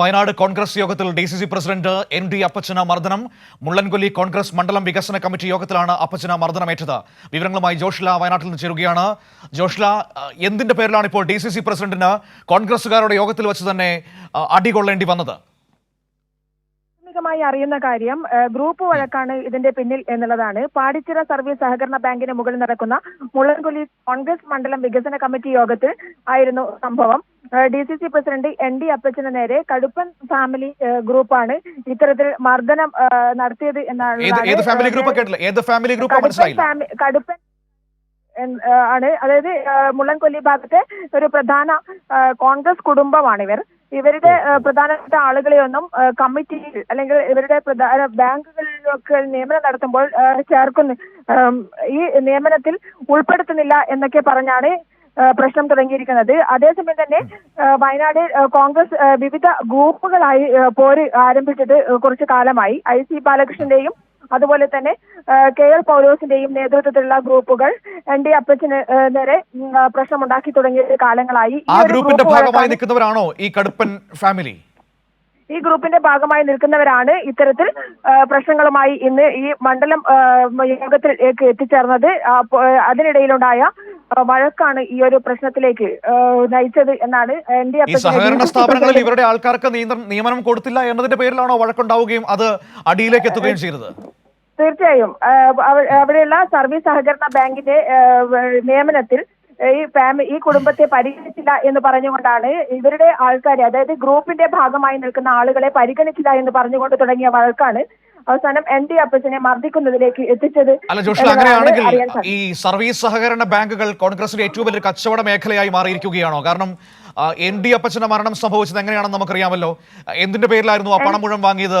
വയനാട് കോൺഗ്രസ് യോഗത്തിൽ D C C president N D അപ്പച്ചന മർദ്ദനം. മുള്ളൻകൊല്ലി കോൺഗ്രസ് മണ്ഡലം വികസന കമ്മിറ്റി യോഗത്തിലാണ് അപ്പച്ചന മർദ്ദനമേറ്റത്. വിവരങ്ങളുമായി ജോഷ്ല വയനാട്ടിൽ നിന്ന് ചേരുകയാണ്. ജോഷ്ല എന്തിന്റെ പേരിലാണ് ഇപ്പോൾ ഡി സി സി പ്രസിഡന്റിന് കോൺഗ്രസുകാരുടെ യോഗത്തിൽ വെച്ച് തന്നെ അടികൊള്ളേണ്ടി വന്നത്? പ്രാഥമികമായി അറിയുന്ന കാര്യം ഗ്രൂപ്പ് വഴക്കാണ് ഇതിന്റെ പിന്നിൽ എന്നുള്ളതാണ്. പാടിച്ചിറ സർവീസ് സഹകരണ ബാങ്കിന് മുകളിൽ നടക്കുന്ന മുള്ളൻകൊല്ലി കോൺഗ്രസ് മണ്ഡലം വികസന കമ്മിറ്റി യോഗത്തിൽ ആയിരുന്നു സംഭവം. D C C president N D അപ്പച്ചന് നേരെ കടുപ്പൻ ഫാമിലി ഗ്രൂപ്പാണ് ഇത്തരത്തിൽ മർദ്ദനം നടത്തിയത് എന്നാണ് ഫാമിലി ഗ്രൂപ്പ് കടുപ്പൻ ആണ്. അതായത് മുള്ളൻകൊല്ലി ഭാഗത്തെ ഒരു പ്രധാന കോൺഗ്രസ് കുടുംബമാണ് ഇവർ. ഇവരുടെ പ്രധാനപ്പെട്ട ആളുകളെയൊന്നും കമ്മിറ്റിയിൽ അല്ലെങ്കിൽ ഇവരുടെ പ്രധാന ബാങ്കുകളിലൊക്കെ നിയമനം നടത്തുമ്പോൾ ചേർക്കുന്നു. ഈ നിയമനത്തിൽ ഉൾപ്പെടുത്തുന്നില്ല എന്നൊക്കെ പറഞ്ഞാണ് പ്രശ്നം തുടങ്ങിയിരിക്കുന്നത്. അതേസമയം തന്നെ വയനാട് കോൺഗ്രസ് വിവിധ ഗ്രൂപ്പുകളായി പോര് ആരംഭിച്ചിട്ട് ഏഹ്, കുറച്ചു കാലമായി. ഐ സി ബാലകൃഷ്ണന്റെയും അതുപോലെ തന്നെ കെ എൽ പൗലോസിന്റെയും നേതൃത്വത്തിലുള്ള ഗ്രൂപ്പുകൾ എൻ ഡി അപ്പച്ചന് നേരെ പ്രശ്നമുണ്ടാക്കി തുടങ്ങിയ കാലങ്ങളായി. ഈ ആ ഗ്രൂപ്പിന്റെ ഭാഗമായി നിൽക്കുന്നവരാണോ ഈ കടുപ്പൻ ഫാമിലി? ഈ ഗ്രൂപ്പിന്റെ ഭാഗമായി നിൽക്കുന്നവരാണ് ഇത്തരത്തിൽ പ്രശ്നങ്ങളുമായി ഇന്ന് ഈ മണ്ഡലം യോഗത്തിൽ യോഗത്തിലേക്ക് എത്തിച്ചേർന്നത്. അതിനിടയിലുണ്ടായ വഴക്കാണ് ഈ ഒരു പ്രശ്നത്തിലേക്ക് നയിച്ചത് എന്നാണ് എന്റെ ഈ സഹകരണ സ്ഥാപനങ്ങളിൽ ഇവരുടെ ആൾക്കാർക്ക് നിയമനം കൊടുത്തില്ല എന്നതിന്റെ പേരിലാണോ വഴക്കുണ്ടാവുകയും അത് അടിയിലേക്ക് എത്തുകയും ചെയ്തത്? തീർച്ചയായും. അവിടെയുള്ള സർവീസ് സഹകരണ ബാങ്കിന്റെ നിയമനത്തിൽ ഈ ഫാമി ഈ കുടുംബത്തെ പരിഗണിച്ചില്ല എന്ന് പറഞ്ഞുകൊണ്ടാണ് ഇവരുടെ ആൾക്കാരെ അതായത് ഗ്രൂപ്പിന്റെ ഭാഗമായി നിൽക്കുന്ന ആളുകളെ പരിഗണിച്ചില്ല എന്ന് പറഞ്ഞുകൊണ്ട് തുടങ്ങിയ വഴക്കാണ് അവസാനം എൻ ഡി അപ്പച്ചനെ മർദ്ദിക്കുന്നതിലേക്ക് എത്തിച്ചത് അല്ല ജോഷി അങ്ങനെയാണെങ്കിൽ ഈ സർവീസ് സഹകരണ ബാങ്കുകൾ കോൺഗ്രസിന്റെ ഏറ്റവും വലിയ കച്ചവട മേഖലയായി മാറിയിരിക്കുകയാണോ? കാരണം എൻ ഡി അപ്പച്ചന്റെ മരണം സംഭവിച്ചത് എങ്ങനെയാണെന്ന് നമുക്കറിയാമല്ലോ. എന്തിന്റെ പേരിലായിരുന്നു ആ പണം മുഴുവൻ വാങ്ങിയത്?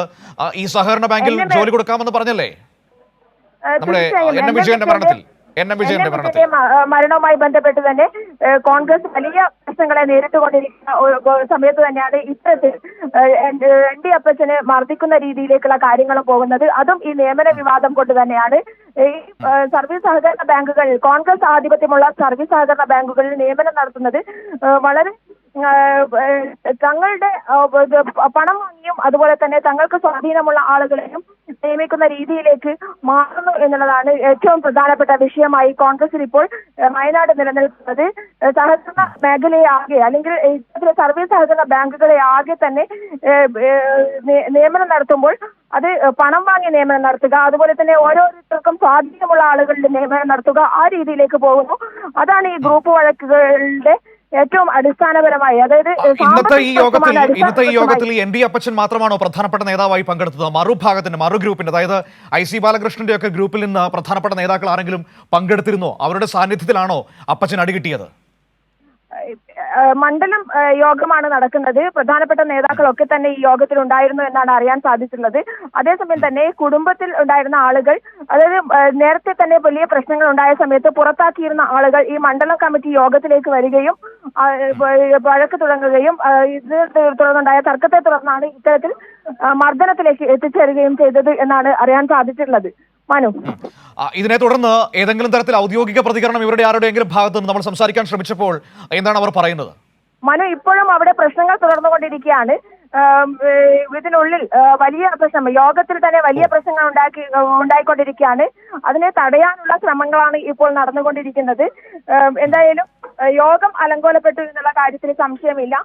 ഈ സഹകരണ ബാങ്കിൽ ജോലി കൊടുക്കാമെന്ന് പറഞ്ഞല്ലേ? നമ്മുടെ. എൻ എം വിജയന്റെ- മരണത്തിൽ. എൻ എം വിജയന്റെ മരണവുമായി ബന്ധപ്പെട്ട് തന്നെ കോൺഗ്രസ് വലിയ പ്രശ്നങ്ങളെ നേരിട്ടുകൊണ്ടിരിക്കുന്ന സമയത്ത് തന്നെയാണ് ഇത്തരത്തിൽ എൻ- ഡി അപ്പച്ചനെ മർദ്ദിക്കുന്ന രീതിയിലേക്കുള്ള കാര്യങ്ങൾ പോകുന്നത്. അതും ഈ നിയമന വിവാദം കൊണ്ട് തന്നെയാണ്. ഈ സർവീസ് സഹകരണ ബാങ്കുകൾ കോൺഗ്രസ് ആധിപത്യമുള്ള സർവീസ് സഹകരണ ബാങ്കുകളിൽ നിയമനം നടത്തുന്നത് വളരെ തങ്ങളുടെ പണം വാങ്ങിയും അതുപോലെ തന്നെ തങ്ങൾക്ക് സ്വാധീനമുള്ള ആളുകളെയും നിയമിക്കുന്ന രീതിയിലേക്ക് മാറുന്നു എന്നുള്ളതാണ് ഏറ്റവും പ്രധാനപ്പെട്ട വിഷയമായി കോൺഗ്രസിൽ ഇപ്പോൾ വയനാട് നിലനിൽക്കുന്നത്. സഹകരണ മേഖലയെ ആകെ അല്ലെങ്കിൽ ഇത്തരത്തിലെ സർവീസ് സഹകരണ ബാങ്കുകളെ ആകെ തന്നെ നിയമനം നടത്തുമ്പോൾ അത് പണം വാങ്ങി നിയമനം നടത്തുക അതുപോലെ തന്നെ ഓരോരുത്തർക്കും സ്വാധീനമുള്ള ആളുകളുടെ നിയമനം നടത്തുക ആ രീതിയിലേക്ക് പോകുന്നു. അതാണ് ഈ ഗ്രൂപ്പ് വഴക്കുകളുടെ ഏറ്റവും അടിസ്ഥാനപരമായി അതായത് ഇന്നത്തെ ഈ യോഗത്തിൽ ഇന്നത്തെ ഈ യോഗത്തിൽ എൻ ഡി അപ്പച്ചൻ മാത്രമാണോ പ്രധാനപ്പെട്ട നേതാവായി പങ്കെടുത്തത്? മറുഭാഗത്തിന്റെ മറു ഗ്രൂപ്പിന്റെ അതായത് ഐ സി ബാലകൃഷ്ണന്റെ ഒക്കെ ഗ്രൂപ്പിൽ നിന്ന് പ്രധാനപ്പെട്ട നേതാക്കൾ ആരെങ്കിലും പങ്കെടുത്തിരുന്നോ? അവരുടെ സാന്നിധ്യത്തിലാണോ അപ്പച്ചൻ അടി കിട്ടിയത്? ഏഹ് മണ്ഡലം യോഗമാണ് നടക്കുന്നത്. പ്രധാനപ്പെട്ട നേതാക്കളൊക്കെ തന്നെ ഈ യോഗത്തിൽ ഉണ്ടായിരുന്നു എന്നാണ് അറിയാൻ സാധിച്ചിട്ടുള്ളത്. അതേസമയം തന്നെ കുടുംബത്തിൽ ഉണ്ടായിരുന്ന ആളുകൾ അതായത് നേരത്തെ തന്നെ വലിയ പ്രശ്നങ്ങൾ ഉണ്ടായ സമയത്ത് പുറത്താക്കിയിരുന്ന ആളുകൾ ഈ മണ്ഡലം കമ്മിറ്റി യോഗത്തിലേക്ക് വരികയും വഴക്ക് തുടങ്ങുകയും ഇത് തുടർന്നുണ്ടായ തർക്കത്തെ തുടർന്നാണ് ഇത്തരത്തിൽ മർദ്ദനത്തിലേക്ക് എത്തിച്ചേരുകയും ചെയ്തത് എന്നാണ് അറിയാൻ സാധിച്ചിട്ടുള്ളത്. മനു. ഇതിനെ തുടർന്ന് ഏതെങ്കിലും തരത്തിൽ ഔദ്യോഗിക പ്രതികരണം ഇവരുടെ ആരുടെയെങ്കിലും ഭാഗത്ത് നമ്മൾ സംസാരിക്കാൻ ശ്രമിച്ചപ്പോൾ എന്താണ് അവർ പറയുന്നത്? മനു ഇപ്പോഴും അവിടെ പ്രശ്നങ്ങൾ തുടർന്നുകൊണ്ടിരിക്കുകയാണ്. ഇതിനുള്ളിൽ വലിയ പ്രശ്നം യോഗത്തിൽ തന്നെ വലിയ പ്രശ്നങ്ങൾ ഉണ്ടാക്കി ഉണ്ടായിക്കൊണ്ടിരിക്കുകയാണ്. അതിനെ തടയാനുള്ള ശ്രമങ്ങളാണ് ഇപ്പോൾ നടന്നുകൊണ്ടിരിക്കുന്നത്. എന്തായാലും യോഗം അലങ്കോലപ്പെട്ടു എന്നുള്ള കാര്യത്തിൽ സംശയമില്ല.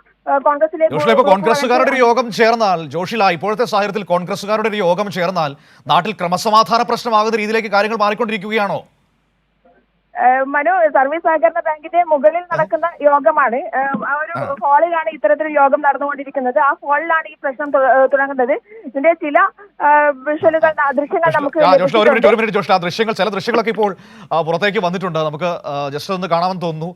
ജോഷില കോൺഗ്രസുകാരുടെ ഒരു യോഗം ചേർന്നാൽ ജോഷില ഇപ്പോഴത്തെ സാഹചര്യത്തിൽ കോൺഗ്രസുകാരുടെ ഒരു യോഗം ചേർന്നാൽ നാട്ടിൽ ക്രമസമാധാന പ്രശ്നമാകുന്ന രീതിയിലേക്ക് കാര്യങ്ങൾ മാറിക്കൊണ്ടിരിക്കുകയാണോ? മനു സർവീസ് സഹകരണ ബാങ്കിന്റെ മുകളിൽ നടക്കുന്ന യോഗമാണ്. ആ ഒരു ഹാളിലാണ് ഇത്തരത്തിൽ യോഗം നടന്നുകൊണ്ടിരിക്കുന്നത്. ആ ഹാളിലാണ് ഈ പ്രശ്നം തുടങ്ങുന്നത്. ഇതിന്റെ ചില വിഷ്വലുകൾ ദൃശ്യങ്ങൾ നമുക്ക് ഒരു മിനിറ്റ് ഒരു മിനിറ്റ് ആ ദൃശ്യങ്ങൾ ചില ദൃശ്യങ്ങളൊക്കെ ഇപ്പോൾ പുറത്തേക്ക് വന്നിട്ടുണ്ട്. നമുക്ക് ജസ്റ്റ് ഒന്ന് കാണാമെന്ന് തോന്നുന്നു.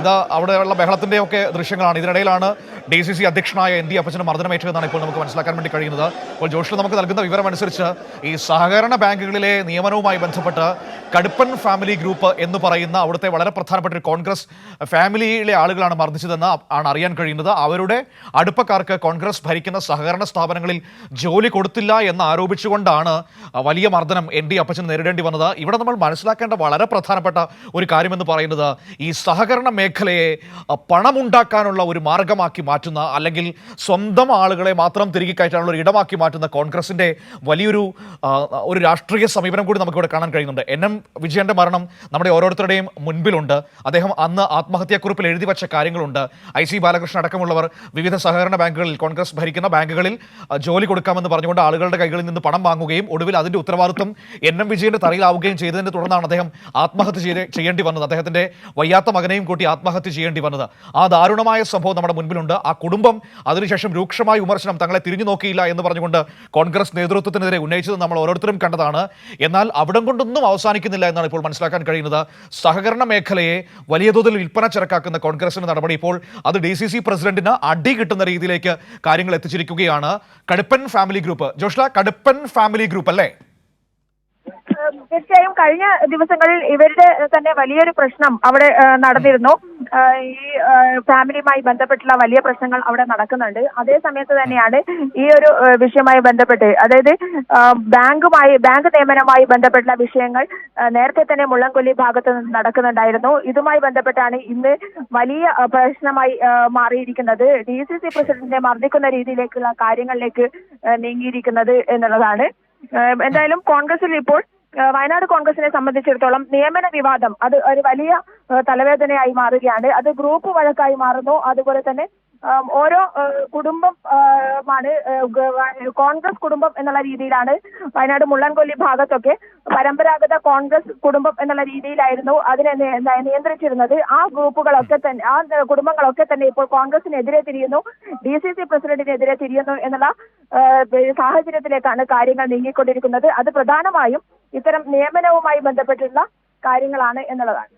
ഇത് അവിടെയുള്ള ബഹളത്തിന്റെ ഒക്കെ ദൃശ്യങ്ങളാണ്. ഇതിനിടയിലാണ് ഡി സി സി അധ്യക്ഷനായ എൻ ഡി അപ്പച്ചന് മർദ്ദനമേറ്റതെന്നാണ് ഇപ്പോൾ നമുക്ക് മനസ്സിലാക്കാൻ വേണ്ടി കഴിയുന്നത്. അപ്പോൾ ജോഷില നമുക്ക് നൽകുന്ന വിവരമനുസരിച്ച് ഈ സഹകരണ ബാങ്കുകളിലെ നിയമനവുമായി ബന്ധപ്പെട്ട് കടുപ്പൻ ഫാമിലി ഗ്രൂപ്പ് എന്ന് പറയുന്ന അവിടുത്തെ വളരെ പ്രധാനപ്പെട്ട ഒരു കോൺഗ്രസ് ഫാമിലിയിലെ ആളുകളാണ് മർദ്ദിച്ചതെന്ന് ആണ് അറിയാൻ കഴിയുന്നത്. അവരുടെ അടുപ്പക്കാർക്ക് കോൺഗ്രസ് ഭരിക്കുന്ന സഹകരണ സ്ഥാപനങ്ങളിൽ ജോലി കൊടുത്തില്ല എന്ന് ആരോപിച്ചുകൊണ്ടാണ് വലിയ മർദ്ദനം എൻ ഡി അപ്പച്ചൻ നേരിടേണ്ടി വന്നത്. ഇവിടെ നമ്മൾ മനസ്സിലാക്കേണ്ട വളരെ പ്രധാനപ്പെട്ട ഒരു കാര്യമെന്ന് പറയുന്നത് ഈ സഹകരണ മേഖലയെ പണമുണ്ടാക്കാനുള്ള ഒരു മാർഗമാക്കി മാറ്റുന്ന അല്ലെങ്കിൽ സ്വന്തം ആളുകളെ മാത്രം തിരികെ കയറ്റാനുള്ള ഒരു ഇടമാക്കി മാറ്റുന്ന കോൺഗ്രസിന്റെ വലിയൊരു ഒരു രാഷ്ട്രീയ സമീപനം കൂടി നമുക്കിവിടെ കാണാൻ കഴിയുന്നുണ്ട്. എൻ എം വിജയന്റെ മരണം നമ്മുടെ ഓരോരുത്തരുടെയും മുൻപിലുണ്ട്. അദ്ദേഹം അന്ന് ആത്മഹത്യാക്കുറിപ്പിൽ എഴുതി വച്ച കാര്യങ്ങളുണ്ട്. ഐ സി ബാലകൃഷ്ണൻ അടക്കമുള്ളവർ വിവിധ സഹകരണ ബാങ്കുകളിൽ കോൺഗ്രസ് ഭരിക്കുന്ന ബാങ്കുകളിൽ ജോലി കൊടുക്കാമെന്ന് പറഞ്ഞുകൊണ്ട് ആളുകളുടെ കൈകളിൽ നിന്ന് പണം വാങ്ങുകയും ഒടുവിൽ അതിന്റെ ഉത്തരവാദിത്വം എൻ എം വിജയന്റെ തറയിലാവുകയും ചെയ്തതിനെ തുടർന്നാണ് അദ്ദേഹം ആത്മഹത്യ ചെയ്ത് ചെയ്യേണ്ടി വന്നത്. അദ്ദേഹത്തിന്റെ വയ്യാത്ത മകനെയും കൂട്ടി ആത്മഹത്യ ചെയ്യേണ്ടി വന്നത്. ആ ദാരുണമായ സംഭവം നമ്മുടെ മുൻപിലുണ്ട്. ആ കുടുംബം അതിനുശേഷം രൂക്ഷമായ വിമർശനം തങ്ങളെ തിരിഞ്ഞു നോക്കിയില്ല എന്ന് പറഞ്ഞുകൊണ്ട് കോൺഗ്രസ് നേതൃത്വത്തിനെതിരെ ഉന്നയിച്ചത് നമ്മൾ ഓരോരുത്തരും കണ്ടതാണ്. എന്നാൽ അവിടം കൊണ്ടൊന്നും അവസാനിക്കുന്നില്ല എന്നാണ് ഇപ്പോൾ മനസ്സിലാക്കാൻ കഴിയുന്നത്. സഹകരണ മേഖലയെ വലിയ തോതിൽ വിൽപ്പന ചരക്കാക്കുന്ന കോൺഗ്രസിന്റെ നടപടി ഇപ്പോൾ അത് ഡി സി സി പ്രസിഡന്റിന് അടി കിട്ടുന്ന രീതിയിലേക്ക് കാര്യങ്ങൾ എത്തിച്ചിരിക്കുകയാണ്. Kaduppan family group. Joshla Kaduppan family group അല്ലേ? തീർച്ചയായും കഴിഞ്ഞ ദിവസങ്ങളിൽ ഇവരുടെ തന്നെ വലിയൊരു പ്രശ്നം അവിടെ നടന്നിരുന്നു. ഈ ഫാമിലിയുമായി ബന്ധപ്പെട്ടുള്ള വലിയ പ്രശ്നങ്ങൾ അവിടെ നടക്കുന്നുണ്ട്. അതേ സമയത്ത് തന്നെയാണ് ഈ ഒരു വിഷയമായി ബന്ധപ്പെട്ട് അതായത് ബാങ്കുമായി ബാങ്ക് നിയമനവുമായി ബന്ധപ്പെട്ടുള്ള വിഷയങ്ങൾ നേരത്തെ തന്നെ മുള്ളംകൊല്ലി ഭാഗത്ത് നടക്കുന്നുണ്ടായിരുന്നു. ഇതുമായി ബന്ധപ്പെട്ടാണ് ഇന്ന് വലിയ പ്രശ്നമായി മാറിയിരിക്കുന്നത്. ഡി സി സി പ്രസിഡന്റിനെ മർദ്ദിക്കുന്ന രീതിയിലേക്കുള്ള കാര്യങ്ങളിലേക്ക് നീങ്ങിയിരിക്കുന്നത് എന്നുള്ളതാണ്. എന്തായാലും കോൺഗ്രസിൽ ഇപ്പോൾ വയനാട് കോൺഗ്രസിനെ സംബന്ധിച്ചിടത്തോളം നിയമന വിവാദം അത് ഒരു വലിയ തലവേദനയായി മാറുകയാണ്. അത് ഗ്രൂപ്പ് വഴക്കായി മാറുന്നു. അതുപോലെ തന്നെ ഓരോ കുടുംബം ആണ് കോൺഗ്രസ് കുടുംബം എന്നുള്ള രീതിയിലാണ് വയനാട് മുള്ളൻകൊല്ലി ഭാഗത്തൊക്കെ പരമ്പരാഗത കോൺഗ്രസ് കുടുംബം എന്നുള്ള രീതിയിലായിരുന്നു അതിനെ നിയന്ത്രിച്ചിരുന്നത്. ആ ഗ്രൂപ്പുകളൊക്കെ തന്നെ ആ കുടുംബങ്ങളൊക്കെ തന്നെ ഇപ്പോൾ കോൺഗ്രസിനെതിരെ തിരിയുന്നു ഡി സി സി പ്രസിഡന്റിനെതിരെ തിരിയുന്നു എന്നുള്ള സാഹചര്യത്തിലേക്കാണ് കാര്യങ്ങൾ നീങ്ങിക്കൊണ്ടിരിക്കുന്നത്. അത് പ്രധാനമായും ഇത്തരം നിയമനവുമായി ബന്ധപ്പെട്ടുള്ള കാര്യങ്ങളാണ് എന്നുള്ളതാണ്.